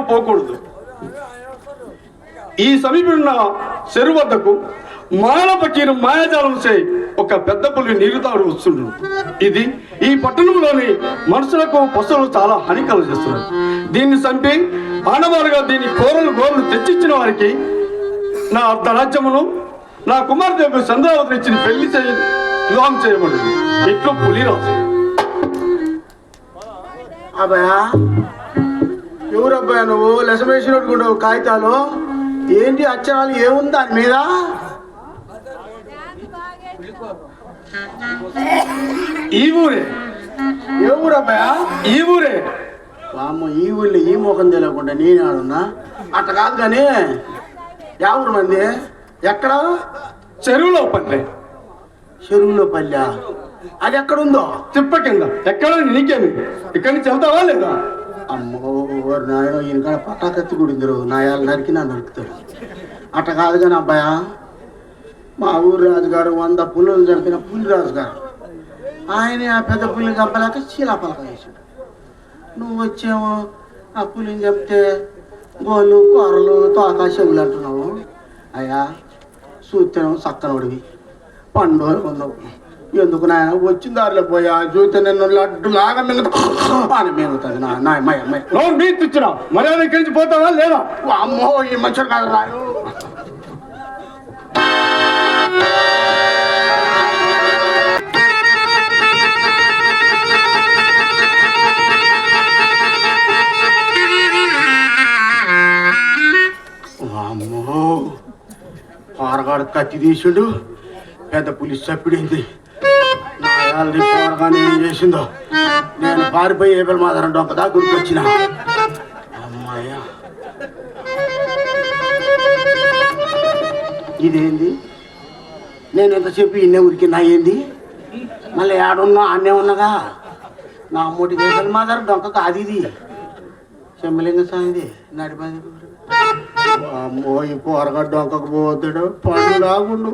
ఎక్కడో పోకూడదు. ఈ సమీపంలో చెరువు వద్దకు మాల పకీరు మాయాజాలం చే ఒక పెద్ద పులి నీరుతాడు వస్తుండు ఇది ఈ పట్టణంలోని మనుషులకు పశువులు చాలా హాని చేస్తున్నారు దీన్ని చంపి ఆనవాలుగా దీని కూరలు గోరలు తెచ్చిచ్చిన వారికి నా అర్ధరాజ్యమును నా కుమార్తె చంద్రావతి ఇచ్చిన పెళ్ళి చేయ వివాహం చేయబడింది. ఇట్లు పులి రాజు. అబ్బాయా నువ్వు? లెసమేసినట్టుకుంటావు కాగితాలు? ఏంటి అక్షరాలు? ఏముంది దాని మీద? ఈ ఊరే. ఏ ఊరు అబ్బాయా ఈ ఊరే. వామ్మ ఈ ఊళ్ళో ఈ ముఖం తెలియకుండా నేను ఆడున్నా? అట్ట కాదు కానీ యా ఊరు మంది? ఎక్కడ? చెరువులో పల్లె. చెరువులో పల్లె. అది ఎక్కడ ఉందో తిప్ప కింద. ఎక్కడ? నీకేమి? ఇక్కడి నుంచి వెళ్తావా లేదా? అమ్మో నాయన? ఈయన కాడ పటాకత్తి కుడిందరు నాయాలు నరికి నా నరుకుతాడు. అట్ట కాదు కానీ అబ్బాయా మా ఊరు రాజుగారు వంద పుల్లులు చంపిన పులి రాజుగారు. ఆయన ఆ పెద్ద పులిని చంపలేక శీలాపలక చేశాడు నువ్వు వచ్చేమో ఆ పులిని చంపితే గోళ్ళు కూరలు తోక చెవులు అంటున్నావు. అయ్యా చూస్తేనేమో చక్కనోడివి పండుగలు ఉన్నావు ఎందుకు నాయన? వచ్చిన దారిలో పోయా చూస్తే నిన్ను లడ్డు లాగా మింగుతా అని మింగుతుంది నా నా మయ మయ నోరు మీరు తెచ్చినా మర్యాద నుంచి పోతావా లేదా? అమ్మో ఈ మచ్చడు కాదు రాయు అమ్మో పారగాడు కత్తి తీసిండు పెద్ద పులిస్ చప్పిడింది. నా పోరగానే ఏం చేసిందో? నేను పారిపోయి ఏపల్ మాదరం డొంకదా గుర్తొచ్చిన. అమ్మాయ్యా. ఇదేంది? నేను ఎంతసేపు ఇన్నే ఉరికినా ఏంది? మళ్ళీ ఏడున్నా అన్నే ఉన్నగా నా అమ్మోటి కేసలు మాదారు డొంక కాదు ఇది. చెమ్మలింగ సాయింది నడిపది అమ్మో ఈ కూరగా డొంకకు పోతాడు. పండు రాగుండు.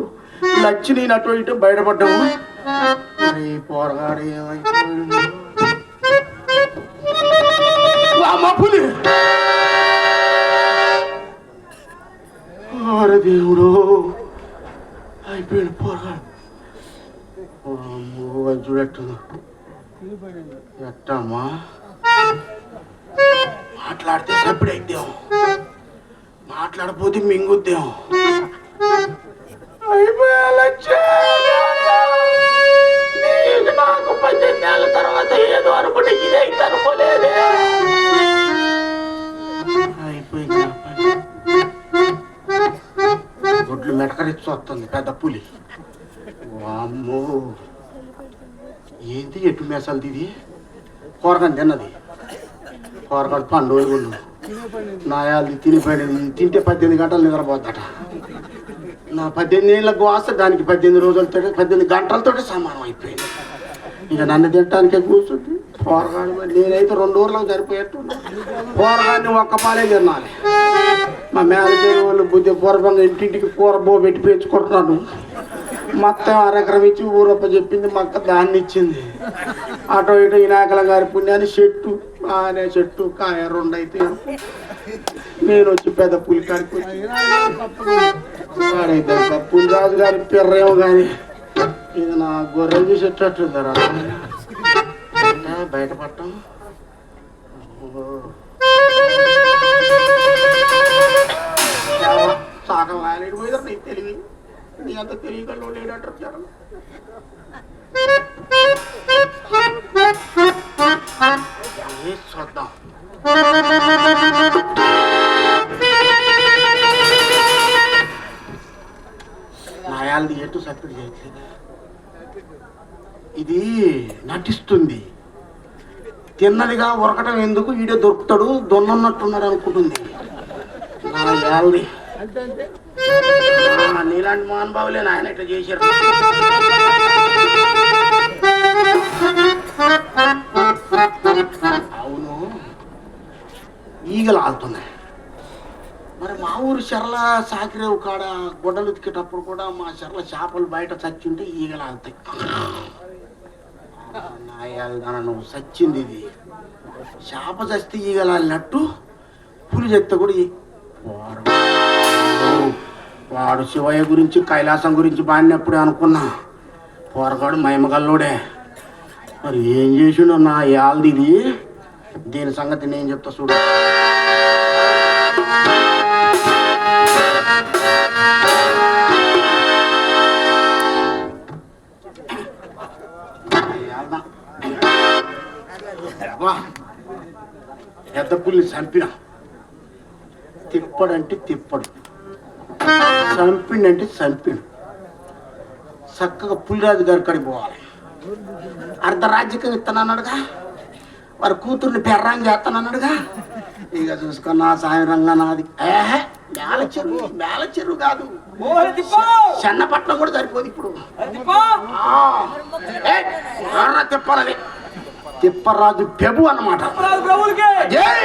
లచ్చి నేను అటు ఇటు బయటపడ్డాము. పోరగాడు ఏమైపోయిండు అమ్మ పులి! ఓరే దేవుడు అయిపోయాడు అది చూడట్టుంది ఎట్టమ్మా? మాట్లాడితే సప్పుడైద్దాం మాట్లాడపోతే మింగుద్దాం. అయిపోయాలచ్చే నాకు పద్దెనిమిది ఏళ్ళ తర్వాత ఏదో అనుకుంటే ఇదే అనుకోలేదే అయిపోయింది గుడ్లు మెటకరించి వస్తుంది పెద్ద పులి. వామ్మో. ఏంటి ఎటు మేసాలది ఇది? కూరగాయలు తిన్నది. కూరగాయలు పండు గుళ్ళు నాయాలు తినిపోయిన తింటే పద్దెనిమిది గంటలు నిద్రపోద్దట. నా పద్దెనిమిది ఏళ్ళ గోస దానికి పద్దెనిమిది రోజులతో పద్దెనిమిది గంటలతో సమానం అయిపోయింది. ఇక నన్ను తింటానికే కూర్చుంది పోరగాడు మరి నేనైతే రెండు ఊర్లకు సరిపోయేట్టున్నా పోరగాడిని ఒక్క పాలే తినాలి మా మేనేజర్ వాళ్ళు బుద్ధి పూర్వంగా ఇంటింటికి కూర బో పెట్టి పెంచుకుంటున్నాను మొత్తం అరెకరం ఇచ్చి ఊరప్ప చెప్పింది మక్క దాన్ని ఇచ్చింది. అటో ఇటో వినాయకల గారి పుణ్యాన్ని చెట్టు ఆనే చెట్టు కాయ రెండు అయితే నేను వచ్చి పెద్ద పులి కాడికి వచ్చి వాడైతే పులి రాజు గారి పిర్రేమో కానీ ఇది నా గొర్రె చూసేటట్టు ధర. బయటపడటం సాగం వాలేడు పోయిదా నీకు తెలివి నీ అంత తెలియకల్లో లేడంటారు జనం. చూద్దాం నాయాలది ఎటు సప్పిడి చేయట్లేదు ఇది నటిస్తుంది. తిన్నదిగా ఉరకటం ఎందుకు? వీడియో దొరుకుతాడు దొన్నున్నట్టున్నాడు అనుకుంటుంది. నా యాల్ది నీలాంటి మహానుభావులే నాయన ఇట్లా చేశారు. అవును. ఈగలు ఆలుతున్నాయి మరి మా ఊరు చెర్ల సాకిరేవు కాడ గొడ్డలు ఉతికేటప్పుడు కూడా మా చెర్ల చేపలు బయట చచ్చింటే ఈగలు ఆగుతాయి. నువ్వు సచ్చింది ఇది. చేప చస్తే ఈగలాలినట్టు పులి చెత్త కూడా వాడు. వాడు శివయ్య గురించి కైలాసం గురించి బాడినప్పుడే అనుకున్నా. పోరగాడు మహిమగల్లోడే. మరి ఏం చేసిండో నా యాల్ది ఇది. దీని సంగతి నేను చెప్తా చూడు. పెద్ద పుల్లి చంపిన. తిప్పడంటే తిప్పడు. చంపిండంటే చంపిడు. చక్కగా పులిరాజు గారి కాడికి పోవాలి. అర్ధరాజ్యకం ఇస్తానన్నాడుగా వారి కూతుర్ని పెర్రాం చేస్తానన్నాడుగా ఇక చూసుకున్నా సాయంత్రంగా నాది. ఏహే మేల చెరువు మేల చెరువు కాదు. చెన్నపట్నం కూడా సరిపోదు ఇప్పుడు. ఆ. తిప్పరాజు పెబు అన్నమాట జై!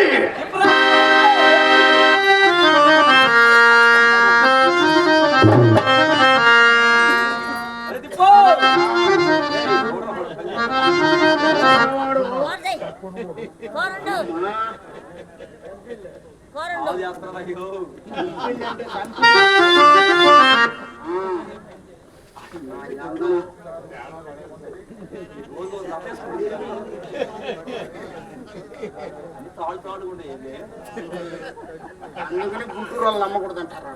కోరండు కోరండు అందుకని గుంటూరు వాళ్ళు నమ్మకూడదు అంటారు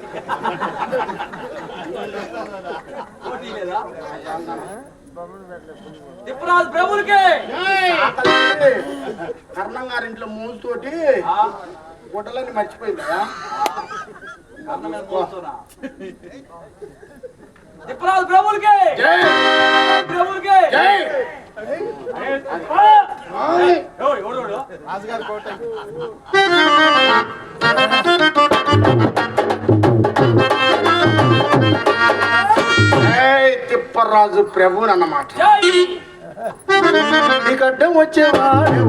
తిప్పరాజు ప్రభులకే కర్ణం గారింట్లో మూలతోటి గుడ్డలని మర్చిపోయిందా తిప్పరాజు ప్రభులకే జై! ప్రభులకే రాజుగారి కోట తిప్పరాజు ప్రభువు అన్నమాట. నీకడ్డం వచ్చేవాడు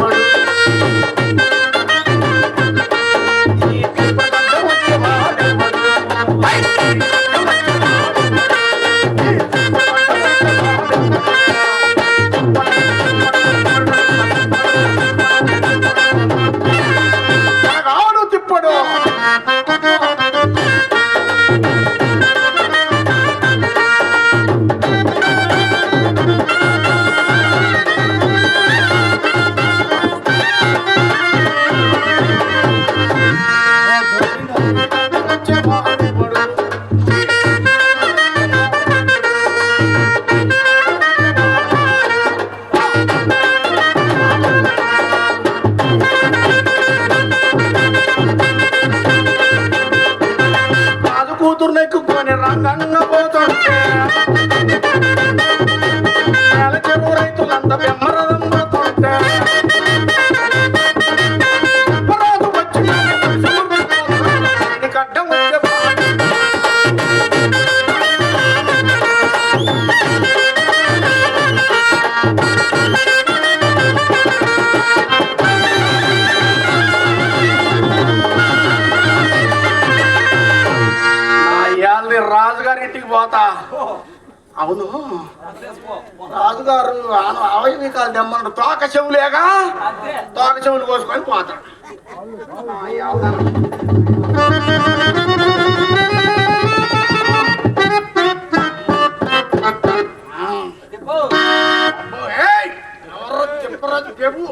రాజుగారు ఆన అవయవికాలు దెమ్మన్నాడు తోక చెవులేగా? తోక చెవులు కోసుకొని పోతాడు ఎవరో చెప్పరాజు ప్రభు